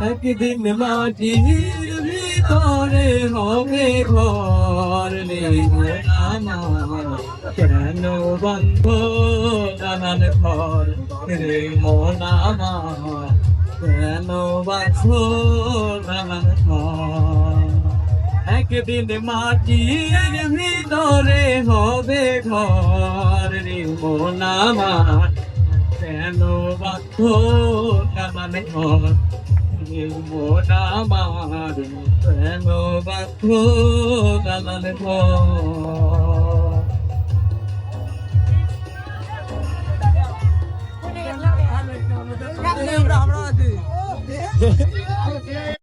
একদিন মাটির ভিতরে হবে ঘর কেন বন্ধ নানান ঘর রে মন আমার? কেন বাঁধ নানান ঘর? একদিন মাটির ভিতরে হবে ঘর রে মন আমার। কেন বাঁধ নানান ঘর? মন আমার কেন বাঁধ নানান ঘর আমরা